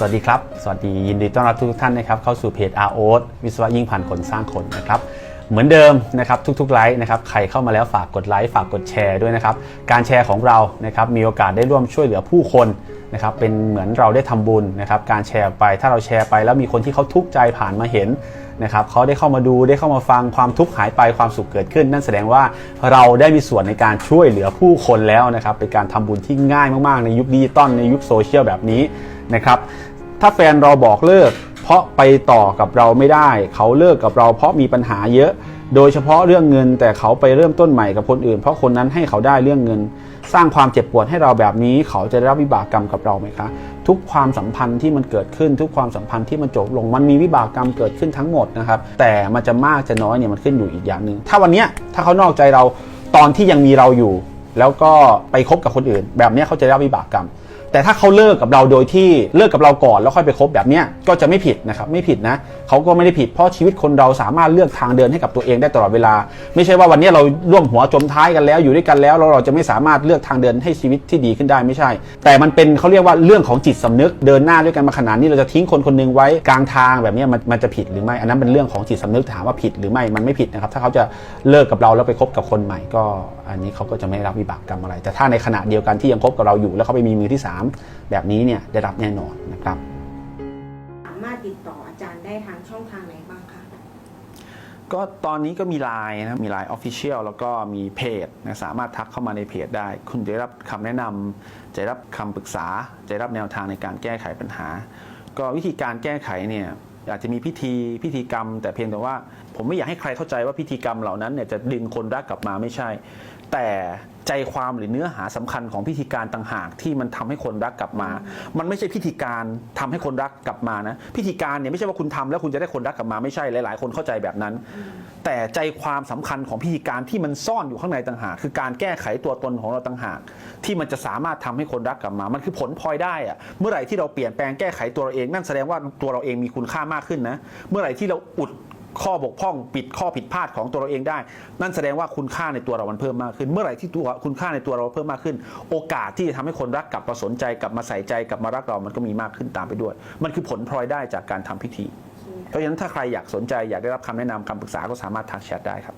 สวัสดีครับ สวัสดียินดีต้อนรับทุกท่านนะครับเข้าสู่เพจ r o วิศวะยิ่งพันคนสร้างคนนะครับเหมือนเดิมนะครับทุกๆไลฟ์นะครับใครเข้ามาแล้วฝากกดไลค์ฝากกดแชร์ด้วยนะครับการแชร์ของเรานะครับมีโอกาสได้ร่วมช่วยเหลือผู้คนนะครับเป็นเหมือนเราได้ทำบุญนะครับการแชร์ไปถ้าเราแชร์ไปแล้วมีคนที่เขาทุกข์ใจผ่านมาเห็นนะครับเขาได้เข้ามาดูได้เข้ามาฟังความทุกข์หายไปความสุขเกิดขึ้น นั่นแสดงว่าเราได้มีส่วนในการช่วยเหลือผู้คนแล้วนะครับเป็นการทำบุญที่ง่ายมากๆ ในยุคดิจิตอลในยุคโซเชียลแบบนี้นะครับ ถ้าแฟนเราบอกเลิก เพราะไปต่อกับเราไม่ได้ เขาเลิกกับเราเพราะมีปัญหาเยอะ โดยเฉพาะเรื่องเงิน แต่เขาไปเริ่มต้นใหม่กับคนอื่น เพราะคนนั้นให้เขาได้เรื่องเงิน สร้างความเจ็บปวดให้เราแบบนี้ เขาจะได้รับวิบากกรรมกับเราไหมคะ ทุกความสัมพันธ์ที่มันเกิดขึ้น ทุกความสัมพันธ์ที่มันจบลงมันมีวิบากกรรมเกิดขึ้นทั้งหมดนะครับ แต่มันจะมากจะน้อยเนี่ยมันขึ้นอยู่อีกอย่างหนึ่งถ้าวันเนี้ยถ้าเขานอกใจเราตอนที่ยังมีเราอยู่ แล้วก็ไปคบกับคนอื่น แบบเนี้ยเขาจะได้รับวิบากกรรม แต่ถ้าเขาเลิกกับเราโดยที่เลิกกับเราก่อนแล้วค่อยไปคบแบบเนี้ยก็จะไม่ผิดนะครับไม่ผิดนะเขาก็ไม่ได้ผิดเพราะชีวิตคนเราสามารถเลือกทางเดินให้กับตัวเองได้ตลอดเวลา ไม่ใช่ว่าวันนี้เราร่วมหัวจมท้ายกันแล้วอยู่ด้วยกันแล้วแล้วเราจะไม่สามารถเลือกทางเดินให้ชีวิตที่ดีขึ้นได้ไม่ใช่ แต่มันเป็นเขาเรียกว่าเรื่องของจิตสำนึกเดินหน้าด้วยกันมาขนาดนี้เราจะทิ้งคนคนหนึงไว้กลางทางแบบนี้มันมันจะผิดหรือไม่อันนั้นเป็นเรื่องของจิตสำนึกถามว่าผิดหรือไม่มันไม่ผิดนะครับถ้าเขาจะเลิกกับเราแล้วไปคบกับคนใหม่ก็ อันนี้เขาก็จะไม่รับวิบากกรรมอะไร แต่ถ้าในขณะเดียวกันที่ยังคบกับเราอยู่แล้วเขาไปมีมือที่สามแบบนี้เนี่ยได้รับแน่นอนนะครับ สามารถติดต่ออาจารย์ได้ทางช่องทางไหนบ้างคะก็ตอนนี้ก็มีไลน์นะมีไลน์ออฟฟิเชียลแล้วก็มีเพจนะสามารถทักเข้ามาในเพจได้ คุณจะได้รับคำแนะนำจะได้รับคำปรึกษา จะได้รับแนวทางในการแก้ไขปัญหา ก็วิธีการแก้ไขเนี่ยอาจจะมีพิธีพิธีกรรม แต่เพียงแต่ว่า ผมไม่อยากให้ใครเข้าใจว่าพิธีกรรมเหล่านั้นเนี่ยจะดึงคนรักกลับมาไม่ใช่ แต่ ใจความหรือเนื้อหาสำคัญของพิธีการต่างหากที่มันทำให้คนรักกลับมา มันไม่ใช่พิธีการทำให้คนรักกลับมานะ พิธีการเนี่ยไม่ใช่ว่าคุณทำแล้วคุณจะได้คนรักกลับมาไม่ใช่หลาย ๆ คนเข้าใจแบบนั้น แต่ใจความสำคัญของพิธีการที่มันซ่อนอยู่ข้างในต่างหากคือการแก้ไขตัวตนของเราต่างหากที่มันจะสามารถทำให้คนรักกลับมา มันคือผลพลอยได้อะเมื่อไหร่ที่เราเปลี่ยนแปลงแก้ไขตัวเราเองนั่นแสดงว่าตัวเราเองมีคุณค่ามากขึ้นนะ เมื่อไหร่ที่เราอุด ข้อบกพร่องปิดข้อผิดพลาดของตัวเราเองได้ นั่นแสดงว่าคุณค่าในตัวเรามันเพิ่มมากขึ้น เมื่อไหร่ที่ตัวคุณค่าในตัวเราเพิ่มมากขึ้น โอกาสที่จะทำให้คนรักกลับมาสนใจกลับมาใส่ใจกลับมารักเรามันก็มีมากขึ้นตามไปด้วย มันคือผลพลอยได้จากการทำพิธี เพราะฉะนั้นถ้าใครอยากสนใจอยากได้รับคำแนะนำคำปรึกษาก็สามารถทักแชทได้ครับ